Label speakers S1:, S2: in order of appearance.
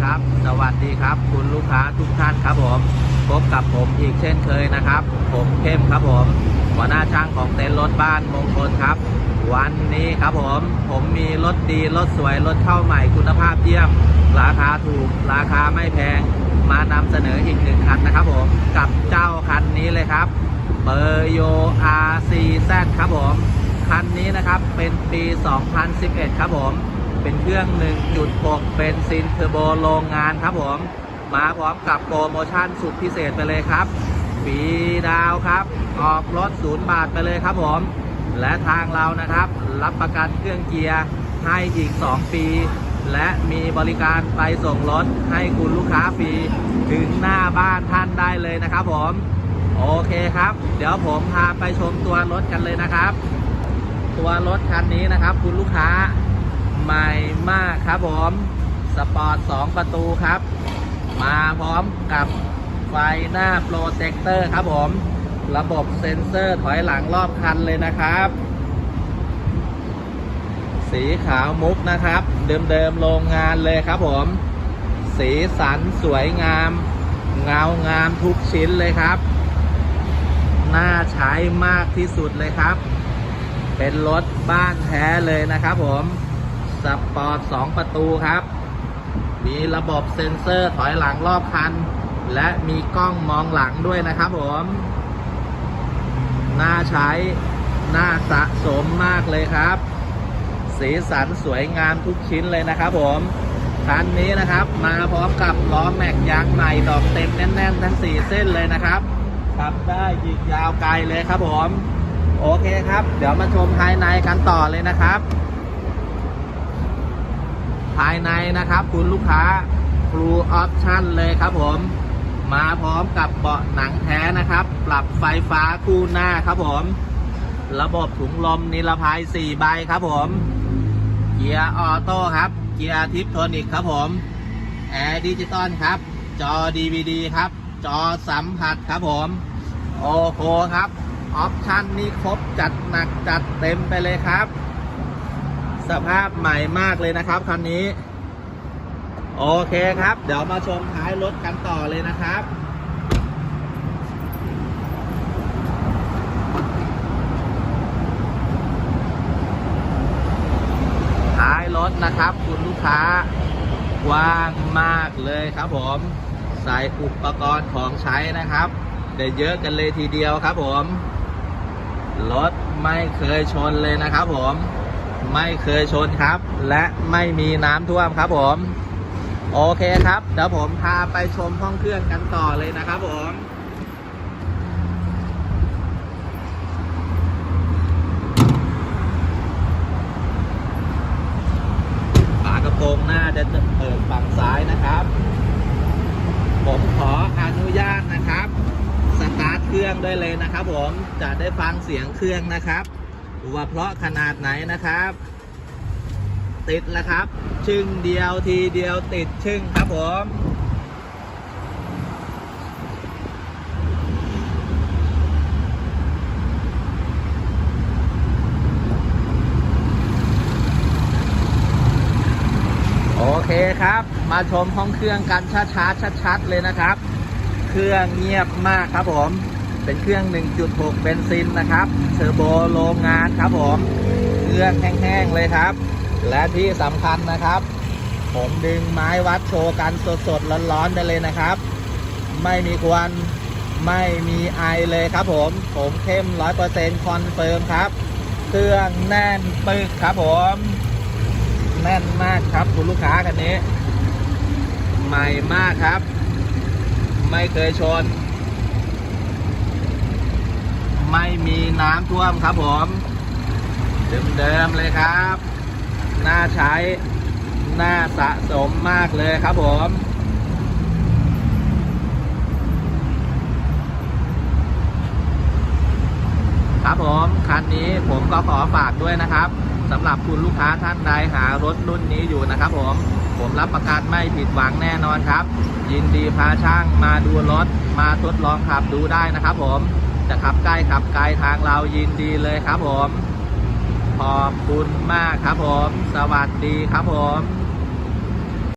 S1: ครับ สวัสดีครับ คุณลูกค้าทุกท่านครับผม พบกับผมอีกเช่นเคยนะครับ ผมเข้มครับผมหัวหน้าช่างของเต็นท์รถบ้านมงคลครับ วันนี้ครับผม ผมมีรถดีรถสวยรถเข้าใหม่คุณภาพเยี่ยม ราคาถูก ราคาไม่แพง มานำเสนออีกหนึ่งคันนะครับผม กับเจ้าคันนี้เลยครับเบอร์โย RCZ ครับผม คันนี้นะครับเป็นปี 2011 ครับผม เป็นเครื่อง 1.6 เป็นซินเทอร์โบโรงงานครับผม มาพร้อมกับโปรโมชั่นสุดพิเศษไปเลยครับฟรีดาวครับ ออกรถศูนย์บาทไปเลยครับผม และทางเรานะครับ รับประกันเครื่องเกียร์ให้อีก 2 ปี และมีบริการไปส่งรถให้คุณลูกค้าฟรีถึงหน้าบ้านท่านได้เลยนะครับผมโอเคครับ เดี๋ยวผมพาไปชมตัวรถกันเลยนะครับ ตัวรถคันนี้นะครับ คุณลูกค้า ใหม่มากครับผม สปอร์ต 2 ประตูครับ มาพร้อมกับไฟหน้าโปรเจคเตอร์ครับผม ระบบเซ็นเซอร์ถอยหลังรอบคันเลยนะครับ สีขาวมุกนะครับ เดิมๆโรงงานเลยครับผม สีสันสวยงาม เงางามทุกชิ้นเลยครับ น่าใช้มากที่สุดเลยครับ เป็นรถบ้านแท้เลยนะครับผม สปอร์ต2ประตูครับ มีระบบเซ็นเซอร์ถอยหลังรอบคัน และมีกล้องมองหลังด้วยนะครับผมน่าใช้น่าสะสมมากเลยครับ สีสันสวยงามทุกชิ้นเลยนะครับผมคันนี้นะครับ มาพร้อมกับล้อแม็กยางใหม่ดอกเต็มแน่นๆ ทั้ง 4 เส้นเลยนะครับขับได้ยิกยาวไกลเลยครับผม โอเคครับ เดี๋ยวมาชมภายในกันต่อเลยนะครับ ภายในนะครับ คุณลูกค้า Full Option เลยครับผม มาพร้อมกับเบาะหนังแท้นะครับ ปรับไฟฟ้าคู่หน้าครับผม ระบบถุงลมนิรภัย 4 ใบครับผม เกียร์ออโต้ครับ เกียร์ทิปโทนิกครับผม แอร์ดิจิตอลครับ จอ DVD ครับ จอสัมผัสครับผม โอ้โหครับ ออปชั่นนี้ครบจัดหนักจัดเต็มไปเลยครับ สภาพใหม่มากเลยนะครับคันนี้ โอเคครับ เดี๋ยวมาชมท้ายรถกันต่อเลยนะครับท้ายรถนะครับ คุณลูกค้ากว้างมากเลยครับผมใส่อุปกรณ์ของใช้นะครับได้เยอะกันเลยทีเดียวครับผม รถไม่เคยชนเลยนะครับผม ไม่เคยชนครับ และไม่มีน้ำท่วมครับผม โอเคครับ เดี๋ยวผมพาไปชมห้องเครื่องกันต่อเลยนะครับผมฝากระโปรงหน้าจะเปิดฝั่งซ้ายนะครับ ผมขออนุญาตนะครับ สตาร์ทเครื่องได้เลยนะครับผมจะได้ฟังเสียงเครื่องนะครับ ว่าเพราะขนาดไหนนะครับ ติดแล้วครับ ชึ่งเดียวทีเดียวติดชึ่งครับผมโอเคครับ มาชมห้องเครื่องกันช้าๆชัดๆเลยนะครับ เครื่องเงียบมากครับผม เป็นเครื่อง 1.6 เบนซินนะครับ เทอร์โบโรงงานครับผมเครื่องแห้งๆเลยครับ และที่สำคัญนะครับ ผมดึงไม้วัดโชว์กันสดๆร้อนๆได้เลยนะครับ ไม่มีควันไม่มีไอเลยครับผม ผมเข้ม 100%คอนเฟิร์มครับ เครื่องแน่นปึกครับผม แน่นมากครับคุณลูกค้าคันนี้ ใหม่มากครับ ไม่เคยชน ไม่มีน้ำท่วมครับผม เดิมๆเลยครับ น่าใช้น่าสะสมมากเลยครับผมครับผมคันนี้ผมก็ขอฝากด้วยนะครับสำหรับคุณลูกค้าท่านใดหารถรุ่นนี้อยู่นะครับผม ผมรับประกันไม่ผิดหวังแน่นอนครับ ยินดีพาช่างมาดูรถมาทดลองขับดูได้นะครับผม จะขับใกล้ขับไกลทางเรายินดีเลยครับผม ขอบคุณมากครับผม สวัสดีครับผม